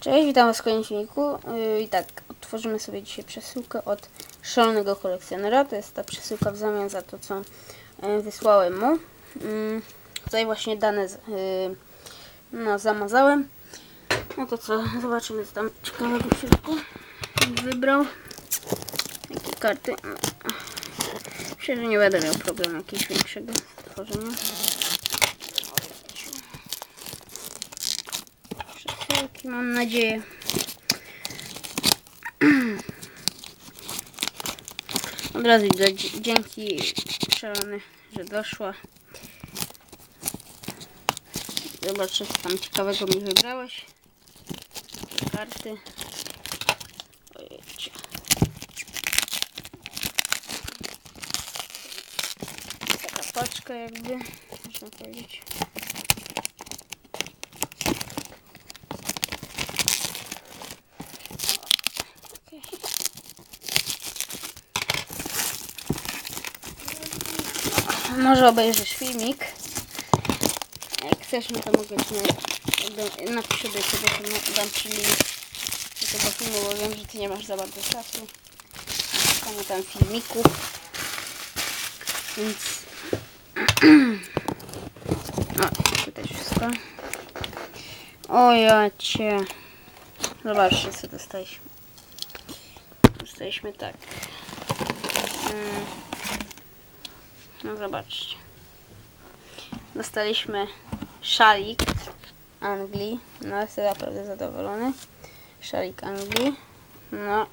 Cześć, witam Was w kolejnym filmiku. Yy, I tak, otworzymy sobie dzisiaj przesyłkę od szalonego kolekcjonera. To jest ta przesyłka w zamian za to, co yy, wysłałem mu. Yy, Tutaj właśnie dane z, yy, no, zamazałem. No to co, zobaczymy co tam ciekawego w środku wybrał. Jakie karty. Myślę, że nie będę miał problemu jakiegoś większego tworzenia. Przesyłki, mam nadzieję. Od razu dzie- dzięki szalony, że doszła. Zobaczę, co tam ciekawego mi wybrałeś. Te Karty. Ojejcie. Taka paczka jakby, można powiedzieć. Może obejrzysz filmik. Jak chcesz, no to mogę ci na- napiszę do to dam ci link do tego filmu, bo wiem, że ty nie masz za bardzo czasu. Szukamy tam filmików. Więc... O, tutaj wszystko. O ja cię. Zobaczcie, co dostaliśmy. Dostaliśmy tak. Mm. No zobaczcie. Dostaliśmy szalik Anglii. No jestem naprawdę zadowolony. Szalik Anglii. No,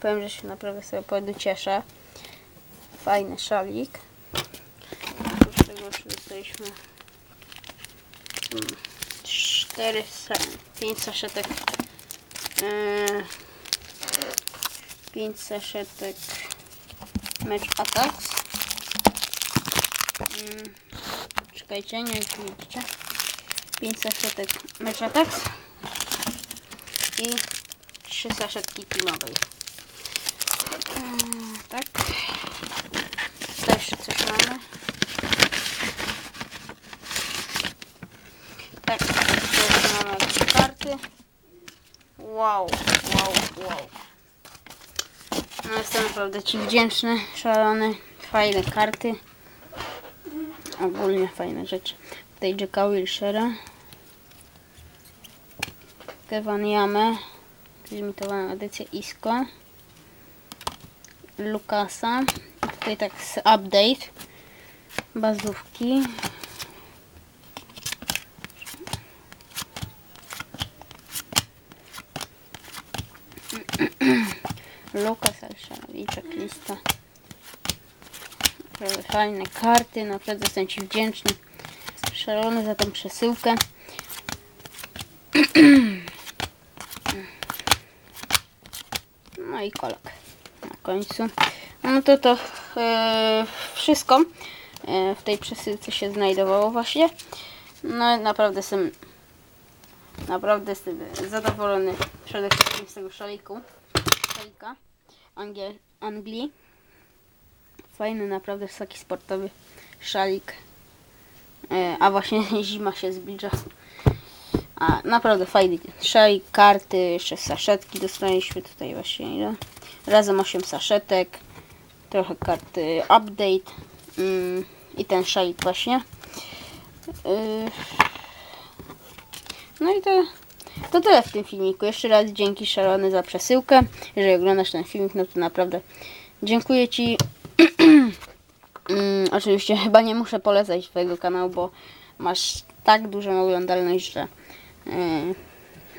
powiem, że się naprawdę sobie powodu cieszę. Fajny szalik. Oprócz tego jeszcze dostaliśmy mm, cztery, sa- pięć saszetek yy, pięć saszetek Match Attacks. Mm, czekajcie, nie widzicie. 5 saszetek Attacks i 3 saszetki teamowej. Mm, tak. Tutaj jeszcze coś mamy. Tak, tutaj mamy jakieś karty. Wow, wow, wow. No jestem naprawdę Ci wdzięczny, szalony, fajne karty. Ogólnie fajne rzeczy. Tutaj Jacka Wilshera. Kevin Yame. Limitowana edycja Isco. Lukasa. Tutaj tak z update. Bazówki. Lukas Alszanowiczek, lista. Fajne karty, naprawdę jestem Ci wdzięczny. Szalony za tą przesyłkę. No i kolak na końcu. No to to e, wszystko e, w tej przesyłce się znajdowało właśnie. No naprawdę jestem naprawdę jestem zadowolony przede wszystkim z tego szaliku. Szalika Angiel, Anglii. Fajny, naprawdę taki sportowy szalik. E, A właśnie zima się zbliża. A naprawdę fajny szalik, karty, jeszcze saszetki dostaliśmy tutaj właśnie ile? Razem 8 saszetek, trochę karty update mm, i ten szalik właśnie. Y, No i to, to tyle w tym filmiku. Jeszcze raz dzięki szalony za przesyłkę. Jeżeli oglądasz ten filmik, no to naprawdę dziękuję Ci. Mm, oczywiście chyba nie muszę polecać Twojego kanału, bo masz tak dużą oglądalność, że yy,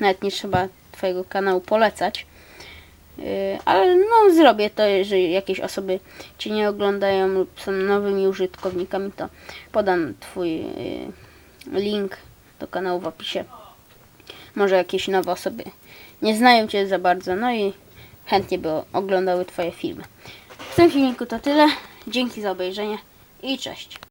nawet nie trzeba Twojego kanału polecać. Yy, ale no zrobię to, jeżeli jakieś osoby Cię nie oglądają lub są nowymi użytkownikami, to podam Twój yy, link do kanału w opisie. Może jakieś nowe osoby nie znają Cię za bardzo, no i chętnie by oglądały Twoje filmy. W tym filmiku to tyle. Dzięki za obejrzenie i cześć.